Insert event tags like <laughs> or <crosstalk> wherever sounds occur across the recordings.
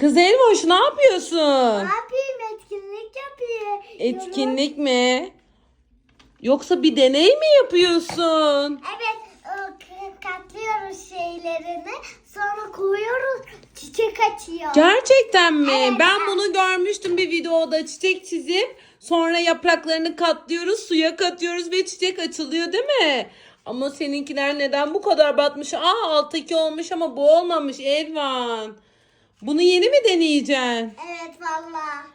Kız Elvoş ne yapıyorsun? Ne yapayım etkinlik yapıyor. Etkinlik mi? Yoksa bir deney mi yapıyorsun? Evet o, k- katlıyoruz şeylerini sonra koyuyoruz çiçek açıyor. Gerçekten mi? Evet. Ben bunu görmüştüm bir videoda çiçek çizip sonra yapraklarını katlıyoruz, suya katıyoruz ve çiçek açılıyor değil mi? Ama seninkiler neden bu kadar batmış? Aa alttaki olmuş ama bu olmamış Elvan. Bunu yeni mi deneyeceksin? Evet valla.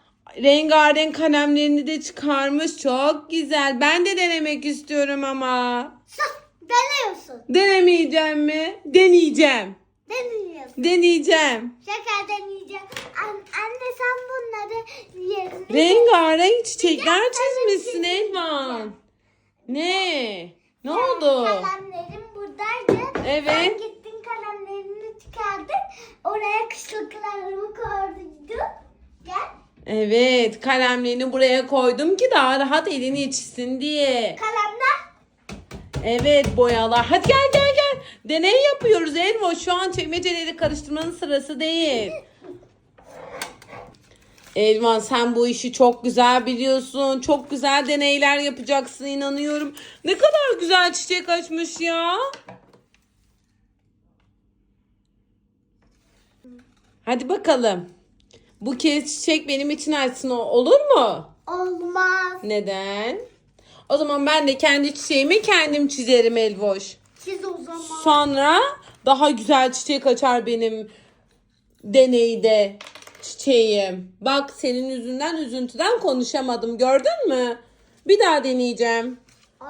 Rengarenk kalemlerini de çıkarmış. Çok güzel. Ben de denemek istiyorum ama. Sus deniyorsun. Denemeyeceğim mi? Deneyeceğim. Deniyorsun. Deneyeceğim. Şeker deneyeceğim. An- anne sen bunları yerine... Rengarenk çiçekler çizmişsin Elvan. Ne? Ne oldu? Kalemlerim buradaydı. Evet. Gittin kalemlerini çıkardın. Oraya kışlıklarımı koydum. Gel. Evet, kalemlerini buraya koydum ki daha rahat elini çizsin diye. Kalemler. Evet, boyalar. Hadi gel gel gel. Deney yapıyoruz Elvo. Şu an çekmeceleri karıştırmanın sırası değil. Elvan sen bu işi çok güzel biliyorsun. Çok güzel deneyler yapacaksın inanıyorum. Ne kadar güzel çiçek açmış ya. Hadi bakalım. Bu kez çiçek benim için açsın o- olur mu? Olmaz. Neden? O zaman ben de kendi çiçeğimi kendim çizerim Elvoş. Çiz o zaman. Sonra daha güzel çiçek açar benim deneyde çiçeğim. Bak senin yüzünden üzüntüden konuşamadım gördün mü? Bir daha deneyeceğim. Aa,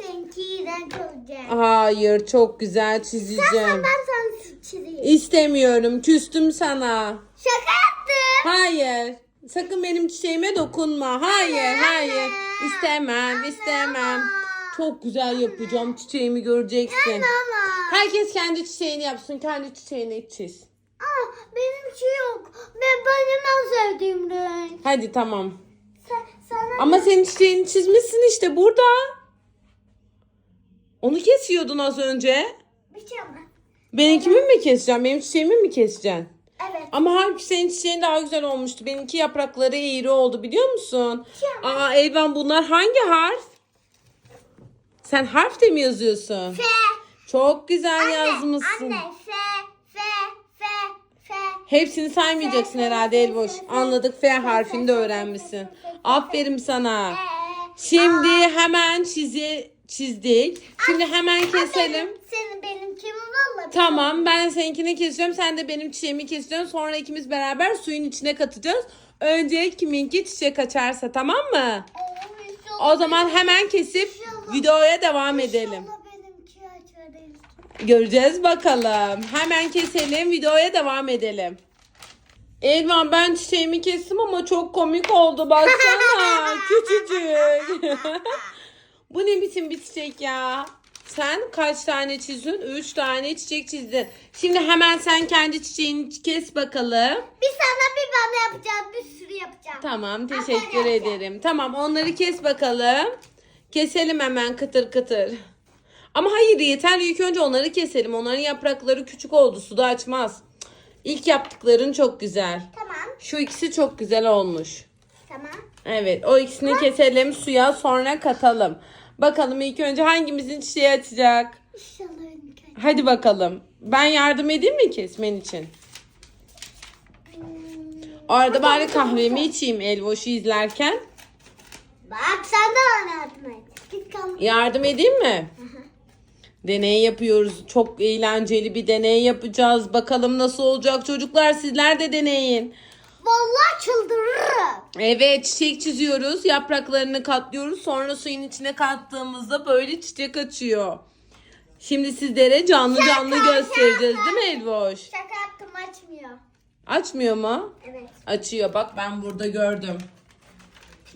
seninki iğrenç olacak. Hayır çok güzel çizeceğim. sen ben sana çizeyim. İstemiyorum küstüm sana. Şaka yaptım. Hayır. Sakın benim çiçeğime dokunma. Hayır, hayır. İstemem, istemem. Çok güzel yapacağım çiçeğimi göreceksin. Herkes kendi çiçeğini yapsın. Kendi çiçeğini çiz. Aa, benim şey yok. Ben benim en sevdiğim renk. Hadi tamam. Sen, sana Ama senin çiçeğini çizmişsin işte burada. Onu kesiyordun az önce. bir şey mi? Benimkimi mi keseceksin? Benim çiçeğimi mi keseceksin? Evet. Ama halbuki senin çiçeğin daha güzel olmuştu. Benimki yaprakları eğri oldu biliyor musun? Aa Elvan bunlar hangi harf? Sen harf de mi yazıyorsun? F. Çok güzel Anne, yazmışsın. Anne F. F. F. F. Hepsini saymayacaksın herhalde Elboş. Anladık F harfini de öğrenmişsin. Aferin sana. F. Şimdi hemen çizi çizdik. Şimdi hemen keselim. Senin benim kimi valla. Tamam ben seninkini keseceğim. Sen de benim çiçeğimi keseceksin. Sonra ikimiz beraber suyun içine katacağız. Önce kiminki çiçek açarsa tamam mı? O zaman hemen kesip videoya devam edelim. Göreceğiz bakalım. Hemen keselim videoya devam edelim. Elvan ben çiçeğimi kestim ama çok komik oldu baksana. <laughs> Küçücük. <laughs> Bu ne biçim bir çiçek ya? Sen kaç tane çizdin? Üç tane çiçek çizdin. Şimdi hemen sen kendi çiçeğini kes bakalım. Bir sana bir bana yapacağım. Bir sürü yapacağım. Tamam teşekkür Aferin. ederim. Tamam onları kes bakalım. Keselim hemen kıtır kıtır. Ama hayır yeter ilk önce onları keselim. Onların yaprakları küçük oldu suda açmaz. İlk yaptıkların çok güzel. Tamam. Şu ikisi çok güzel olmuş. Tamam. Evet o ikisini keselim suya sonra katalım. Bakalım ilk önce hangimizin çiçeği açacak? Hadi bakalım. Ben yardım edeyim mi kesmen için? O arada bari kahvemi içeyim Elvoş'u izlerken. Bak sen de bana yardım et. Git. Yardım edeyim mi? Deney yapıyoruz. Çok eğlenceli bir deney yapacağız. Bakalım nasıl olacak çocuklar sizler de deneyin. Vallahi çıldırırım. Evet çiçek çiziyoruz. Yapraklarını katlıyoruz. Sonra suyun içine kattığımızda böyle çiçek açıyor. Şimdi sizlere canlı canlı Şaka, göstereceğiz şaka. değil mi Elboş? Şaka yaptım açmıyor. Açmıyor mu? Evet. Açıyor bak ben burada gördüm.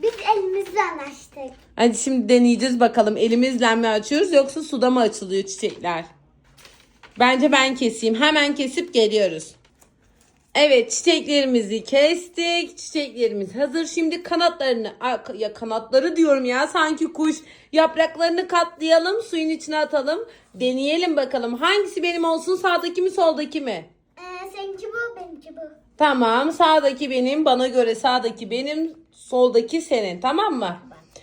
Biz elimizle açtık. Hadi şimdi deneyeceğiz bakalım elimizle mi açıyoruz yoksa suda mı açılıyor çiçekler? Bence ben keseyim. Hemen kesip geliyoruz. Evet çiçeklerimizi kestik. Çiçeklerimiz hazır. Şimdi kanatlarını ya kanatları diyorum ya sanki kuş. Yapraklarını katlayalım suyun içine atalım. Deneyelim bakalım. Hangisi benim olsun sağdaki mi soldaki mi? Ee, seninki bu, benimki bu. Tamam sağdaki benim bana göre sağdaki benim soldaki senin tamam mı?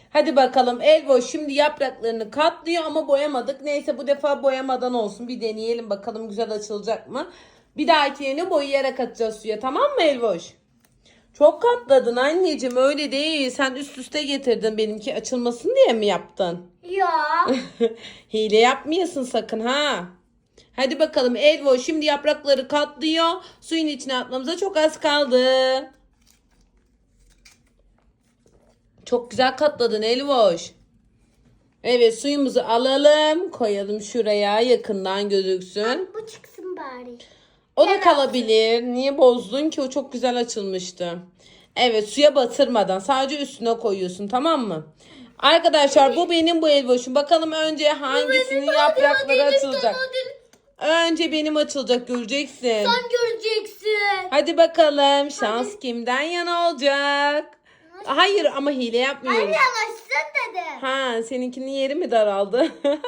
Hadi bakalım Elboş şimdi yapraklarını katlıyor ama boyamadık. Neyse bu defa boyamadan olsun bir deneyelim bakalım güzel açılacak mı? Bir dahakini boyayarak atacağız suya tamam mı Elboş? Çok katladın anneciğim öyle değil. Sen üst üste getirdin benimki açılmasın diye mi yaptın? Ya. <laughs> Hile yapmayasın sakın ha. Hadi bakalım Elvo şimdi yaprakları katlıyor. Suyun içine atmamıza çok az kaldı. Çok güzel katladın Elvoş. Evet suyumuzu alalım. Koyalım şuraya yakından gözüksün. bu çıksın bari. O da kalabilir. Niye bozdun ki? O çok güzel açılmıştı. Evet suya batırmadan sadece üstüne koyuyorsun tamam mı? Arkadaşlar bu benim bu elboşum. Bakalım önce hangisinin yaprakları açılacak. Önce benim açılacak göreceksin. Sen göreceksin. Hadi bakalım şans kimden yana olacak? Hayır ama hile yapmıyoruz. Yanaşsın dedim. Ha seninkinin yeri mi daraldı? <laughs>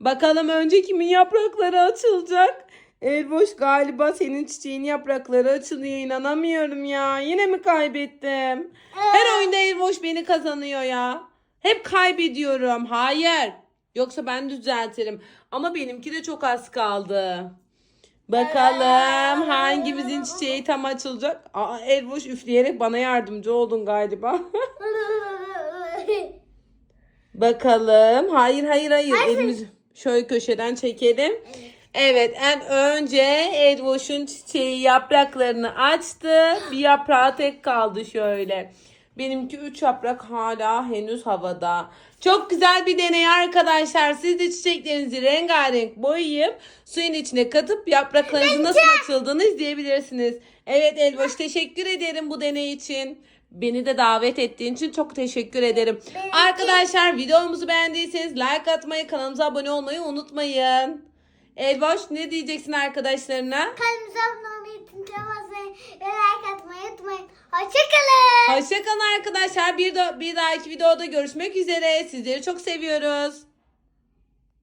Bakalım önce kimin yaprakları açılacak? Elboş galiba senin çiçeğin yaprakları açılıyor inanamıyorum ya. Yine mi kaybettim? Her oyunda Elboş beni kazanıyor ya. Hep kaybediyorum. Hayır. Yoksa ben düzeltirim. Ama benimki de çok az kaldı. Bakalım hangimizin çiçeği tam açılacak? Aa, Elboş üfleyerek bana yardımcı oldun galiba. <laughs> Bakalım. Hayır hayır hayır. Elimizi şöyle köşeden çekelim. Evet en önce Edwoş'un çiçeği yapraklarını açtı. Bir yaprağı tek kaldı şöyle. Benimki 3 yaprak hala henüz havada. Çok güzel bir deney arkadaşlar. Siz de çiçeklerinizi rengarenk boyayıp suyun içine katıp yapraklarınızın nasıl açıldığını izleyebilirsiniz. Evet Elboş teşekkür ederim bu deney için. Beni de davet ettiğin için çok teşekkür ederim. Arkadaşlar videomuzu beğendiyseniz like atmayı, kanalımıza abone olmayı unutmayın. Elboş ne diyeceksin arkadaşlarına? Kanalımıza abone olmayı, tıklamayı ve like atmayı unutmayın. Hoşçakalın. Hoşçakalın arkadaşlar. Bir, de, bir dahaki videoda görüşmek üzere. Sizleri çok seviyoruz.